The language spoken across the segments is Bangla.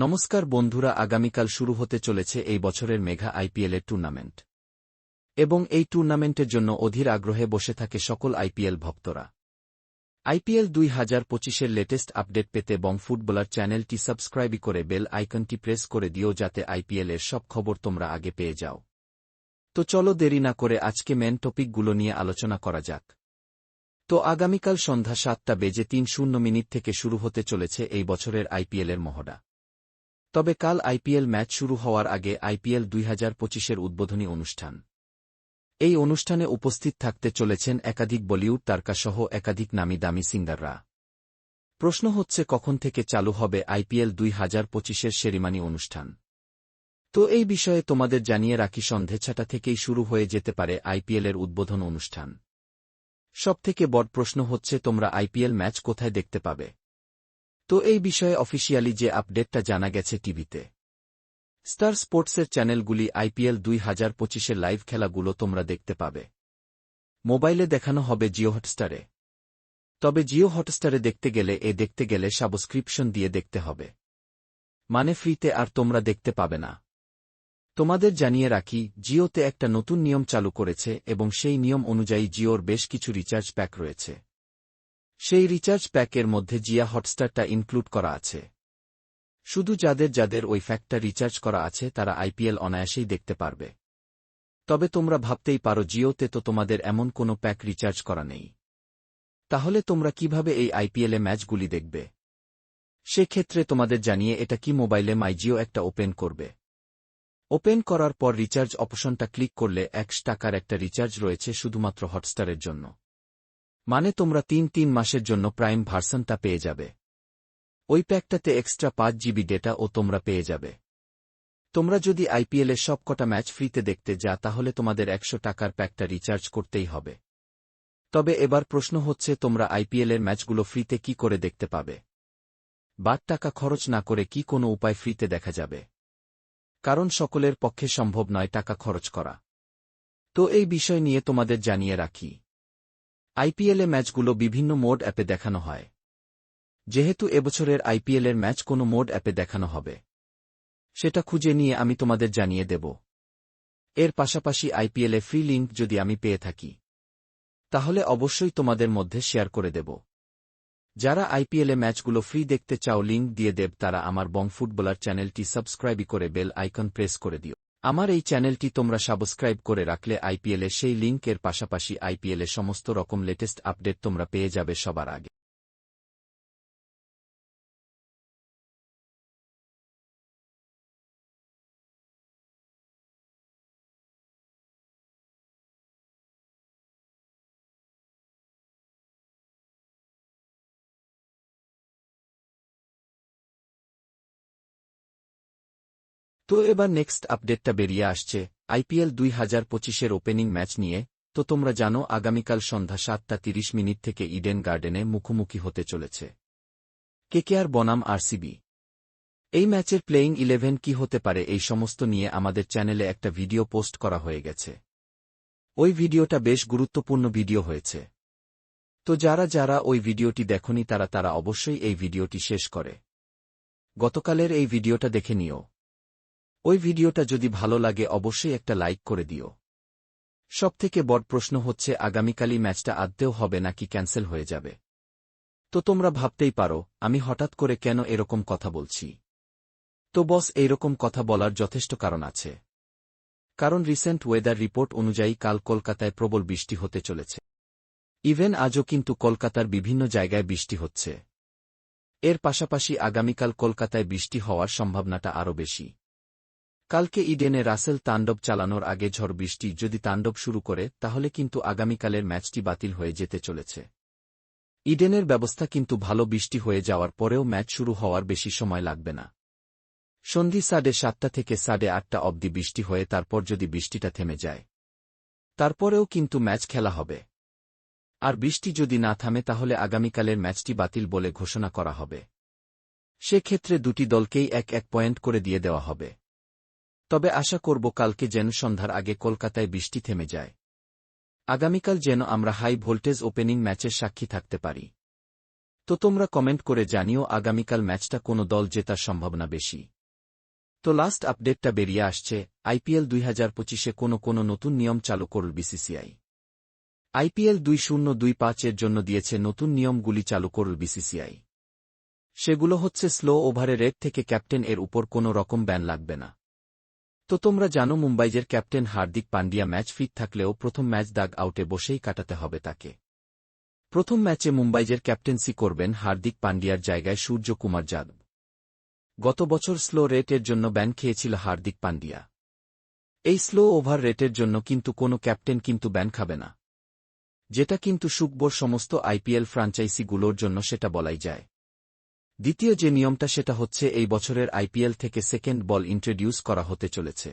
নমস্কার বন্ধুরা, আগামীকাল শুরু হতে চলেছে এই বছরের মেঘা আইপিএলের টুর্নামেন্ট। এবং এই টুর্নামেন্টের জন্য অধীর আগ্রহে বসে থাকে সকল আইপিএল ভক্তরা। আইপিএল দুই হাজার পঁচিশের লেটেস্ট আপডেট পেতে বং ফুটবলার চ্যানেলটি সাবস্ক্রাইবই করে বেল আইকনটি প্রেস করে দিও যাতে আইপিএলের সব খবর তোমরা আগে পেয়ে যাও। তো চলো দেরি না করে আজকে মেন টপিকগুলো নিয়ে আলোচনা করা যাক। তো আগামীকাল সন্ধ্যা সাতটা বেজে তিন শূন্য মিনিট থেকে শুরু হতে চলেছে এই বছরের আইপিএলের মহড়া। তবে কাল আইপিএল ম্যাচ শুরু হওয়ার আগে আইপিএল দুই হাজার পঁচিশের উদ্বোধনী অনুষ্ঠান। এই অনুষ্ঠানে উপস্থিত থাকতে চলেছেন একাধিক বলিউড তারকাসহ একাধিক নামি দামি সিঙ্গাররা। প্রশ্ন হচ্ছে, কখন থেকে চালু হবে আইপিএল দুই হাজার পঁচিশের সেরিমানি অনুষ্ঠান? তো এই বিষয়ে তোমাদের জানিয়ে রাখি সন্ধে ছটা থেকেই শুরু হয়ে যেতে পারে আইপিএলের উদ্বোধন অনুষ্ঠান। সবথেকে বড় প্রশ্ন হচ্ছে, তোমরা আইপিএল ম্যাচ কোথায় দেখতে পাবে? তো এই বিষয়ে অফিসিয়ালি যে আপডেটটা জানা গেছে টিভিতে। স্টার স্পোর্টসের চ্যানেলগুলি আইপিএল দুই হাজার পঁচিশের লাইভ খেলাগুলো তোমরা দেখতে পাবে। মোবাইলে দেখানো হবে জিও হটস্টারে। তবে জিও হটস্টারে দেখতে গেলে, এ দেখতে গেলে সাবস্ক্রিপশন দিয়ে দেখতে হবে। মানে ফ্রিতে আর তোমরা দেখতে পাবে না। তোমাদের জানিয়ে রাখি, জিওতে একটা নতুন নিয়ম চালু করেছে এবং সেই নিয়ম অনুযায়ী জিওর বেশ কিছু রিচার্জ প্যাক রয়েছে। সেই রিচার্জ প্যাকের মধ্যে জিয়া হটস্টারটা ইনক্লুড করা আছে। শুধু যাদের যাদের ওই ফ্যাক্টটা রিচার্জ করা আছে, তারা আইপিএল অনায়াসেই দেখতে পারবে। তবে তোমরা ভাবতেই পারো, জিওতে তো তোমাদের এমন কোনো প্যাক রিচার্জ করা নেই। তাহলে তোমরা কীভাবে এই আইপিএলে ম্যাচগুলি দেখবে? সেক্ষেত্রে তোমাদের জানিয়ে এটা কি মোবাইলে মাই জিও একটা ওপেন করবে। ওপেন করার পর রিচার্জ অপশনটা ক্লিক করলে একশ টাকার একটা রিচার্জ রয়েছে শুধুমাত্র হটস্টারের জন্য। মানে তোমরা তিন তিন মাসের জন্য প্রাইম ভার্সনটা পেয়ে যাবে। ওই প্যাকটাতে এক্সট্রা পাঁচ জিবি ডেটা ও তোমরা পেয়ে যাবে। তোমরা যদি আইপিএলের সব কটা ম্যাচ ফ্রিতে দেখতে যা, তাহলে তোমাদের একশো টাকার প্যাকটা রিচার্জ করতেই হবে। তবে এবার প্রশ্ন হচ্ছে, তোমরা আইপিএলের ম্যাচগুলো ফ্রিতে কি করে দেখতে পাবে? বাদ টাকা খরচ না করে কি কোনো উপায় ফ্রিতে দেখা যাবে? কারণ সকলের পক্ষে সম্ভব নয় টাকা খরচ করা। তো এই বিষয় নিয়ে তোমাদের জানিয়ে রাখি। আইপিএলে ম্যাচগুলো বিভিন্ন মোড অ্যাপে দেখানো হয়। যেহেতু এবছরের আইপিএলের ম্যাচ কোনো মোড অ্যাপে দেখানো হবে। সেটা খুঁজে নিয়ে আমি তোমাদের জানিয়ে দেব। এর পাশাপাশি আইপিএলে ফ্রি লিঙ্ক যদি আমি পেয়ে থাকি, তাহলে অবশ্যই তোমাদের মধ্যে শেয়ার করে দেব। যারা আইপিএলে ম্যাচগুলো ফ্রি দেখতে চাও লিঙ্ক দিয়ে দেব, তারা আমার বং ফুটবলার চ্যানেলটি সাবস্ক্রাইবই করে বেল আইকন প্রেস করে দিও। আমার এই চ্যানেলটি তোমরা সাবস্ক্রাইব করে রাখলে আইপিএলের সেই লিঙ্কের পাশাপাশি আইপিএলে সমস্ত রকম লেটেস্ট আপডেট তোমরা পেয়ে যাবে সবার আগে। তো এবার নেক্সট আপডেটটা বেরিয়ে আসছে। আইপিএল দুই হাজার পঁচিশের ওপেনিং ম্যাচ নিয়ে। তো তোমরা জানো, আগামীকাল সন্ধ্যা সাতটা তিরিশ মিনিট থেকে ইডেন গার্ডেনে মুখোমুখি হতে চলেছে। কেকেআর বনাম আরসিবি। এই ম্যাচের প্লেয়িং ইলেভেন কি হতে পারে এই সমস্ত নিয়ে আমাদের চ্যানেলে একটা ভিডিও পোস্ট করা হয়ে গেছে। ওই ভিডিওটা বেশ গুরুত্বপূর্ণ ভিডিও হয়েছে। তো যারা যারা ওই ভিডিওটি দেখনি তারা তারা অবশ্যই এই ভিডিওটি শেষ করে। গতকালের এই ভিডিওটা দেখে নিও। ওই ভিডিওটা যদি ভালো লাগে অবশ্যই একটা লাইক করে দিও। সবথেকে বড় প্রশ্ন হচ্ছে, আগামীকালই ম্যাচটা আদতেও হবে নাকি ক্যান্সেল হয়ে যাবে? তো তোমরা ভাবতেই পারো, আমি হঠাৎ করে কেন এরকম কথা বলছি। তো বস, এইরকম কথা বলার যথেষ্ট কারণ আছে। কারণ রিসেন্ট ওয়েদার রিপোর্ট অনুযায়ী কাল কলকাতায় প্রবল বৃষ্টি হতে চলেছে। ইভেন আজও কিন্তু কলকাতার বিভিন্ন জায়গায় বৃষ্টি হচ্ছে। এর পাশাপাশি আগামীকাল কলকাতায় বৃষ্টি হওয়ার সম্ভাবনাটা আরও বেশি। কালকে ইডেনে রাসেল তাণ্ডব চালানোর আগে ঝড় বৃষ্টি যদি তাণ্ডব শুরু করে, তাহলে কিন্তু আগামীকালের ম্যাচটি বাতিল হয়ে যেতে চলেছে। ইডেনের ব্যবস্থা কিন্তু ভালো বৃষ্টি হয়ে যাওয়ার পরেও ম্যাচ শুরু হওয়ার বেশি সময় লাগবে না। সন্ধি সাড়ে সাতটা থেকে সাড়ে আটটা অবধি বৃষ্টি হয়ে তারপর যদি বৃষ্টিটা থেমে যায়, তারপরেও কিন্তু ম্যাচ খেলা হবে। আর বৃষ্টি যদি না থামে, তাহলে আগামীকালের ম্যাচটি বাতিল বলে ঘোষণা করা হবে। সেক্ষেত্রে দুটি দলকেই এক এক পয়েন্ট করে দিয়ে দেওয়া হবে। তবে আশা করব কালকে যেন সন্ধ্যার আগে কলকাতায় বৃষ্টি থেমে যায়। আগামীকাল যেন আমরা হাই ভোল্টেজ ওপেনিং ম্যাচের সাক্ষী থাকতে পারি। তো তোমরা কমেন্ট করে জানিও আগামীকাল ম্যাচটা কোনো দল জেতার সম্ভাবনা বেশি। তো লাস্ট আপডেটটা বেরিয়ে আসছে, আইপিএল দুই হাজার পঁচিশে কোনো কোনো নতুন নিয়ম চালু করল বিসিসিআই। আইপিএল দুই শূন্য দুই পাঁচের জন্য দিয়েছে নতুন নিয়মগুলি চালু করল বিসিসিআই। সেগুলো হচ্ছে স্লো ওভারে রেড থেকে ক্যাপ্টেন এর উপর কোনো রকম ব্যান লাগবে না। তো তোমরা জানো মুম্বাইজের captain Hardik Pandya match fit থাকলেও প্রথম ম্যাচ দাগ আউটে বসেই কাটাতে হবে তাকে। প্রথম ম্যাচে মুম্বাইজের ক্যাপ্টেন্সি করবেন হার্দিক পান্ডিয়ার জায়গায় সূর্য কুমার যাদব। গত বছর স্লো রেটের জন্য ব্যান খেয়েছিল হার্দিক পান্ডিয়া এই স্লো ওভার রেটের জন্য কিন্তু কোনো ক্যাপ্টেন কিন্তু ব্যান খাবে না। যেটা কিন্তু সুকবর সমস্ত আইপিএল ফ্রাঞ্চাইজিগুলোর জন্য সেটা বলাই যায়। দ্বিতীয় যে নিয়মটা সেটা হচ্ছে এই বছরের আইপিএল থেকে সেকেন্ড বল ইন্ট্রোডিউস করা হতে চলেছে।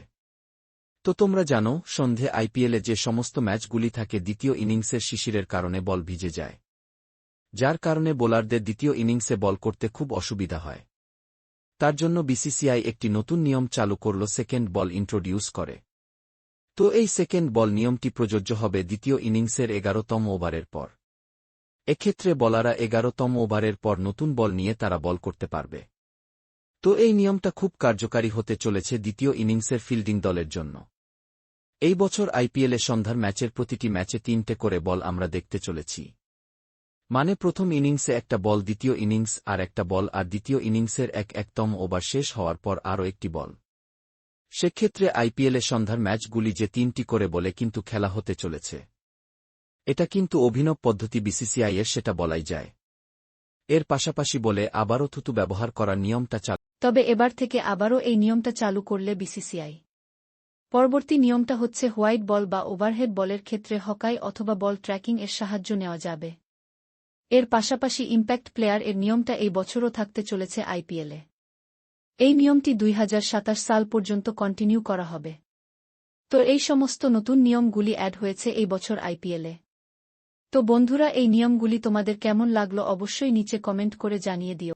তো তোমরা জানো, সন্ধে আইপিএলে যে সমস্ত ম্যাচগুলি থাকে দ্বিতীয় ইনিংসের শিশিরের কারণে বল ভিজে যায়। যার কারণে বোলারদের দ্বিতীয় ইনিংসে বল করতে খুব অসুবিধা হয়। তার জন্য বিসিসিআই একটি নতুন নিয়ম চালু করল সেকেন্ড বল ইন্ট্রোডিউস করে। তো এই সেকেন্ড বল নিয়মটি প্রযোজ্য হবে দ্বিতীয় ইনিংসের এগারোতম ওভারের পর। এক্ষেত্রে বলারা এগারোতম ওভারের পর নতুন বল নিয়ে তারা বল করতে পারবে। তো এই নিয়মটা খুব কার্যকারী হতে চলেছে দ্বিতীয় ইনিংসের ফিল্ডিং দলের জন্য। এই বছর আইপিএলে সন্ধ্যার ম্যাচের প্রতিটি ম্যাচে তিনটে করে বল আমরা দেখতে চলেছি। মানে প্রথম ইনিংসে একটা বল, দ্বিতীয় ইনিংস আর একটা বল, আর দ্বিতীয় ইনিংসের এক একতম ওভার শেষ হওয়ার পর আরও একটি বল। সেক্ষেত্রে আইপিএলে সন্ধ্যার ম্যাচগুলি যে তিনটি করে বলে কিন্তু খেলা হতে চলেছে। এটা কিন্তু অভিনব পদ্ধতি বিসিসিআইয়ের সেটা বলাই যায়। এর পাশাপাশি বলে আবারও থুতু ব্যবহার করার নিয়মটা চালু তবে এবার থেকে আবারও এই নিয়মটা চালু করলে বিসিসিআই। পরবর্তী নিয়মটা হচ্ছে হোয়াইট বল বা ওভারহেড বলের ক্ষেত্রে হকাই অথবা বল ট্র্যাকিং এর সাহায্য নেওয়া যাবে। এর পাশাপাশি ইম্প্যাক্ট প্লেয়ার এর নিয়মটা এই বছরও থাকতে চলেছে আইপিএলে এই নিয়মটি দুই হাজার সাতাশ সাল পর্যন্ত কন্টিনিউ করা হবে। তো এই সমস্ত নতুন নিয়মগুলি অ্যাড হয়েছে এই বছর আইপিএলে তো বন্ধুরা এই নিয়মগুলি তোমাদের কেমন লাগল অবশ্যই নিচে কমেন্ট করে জানিয়ে দিও।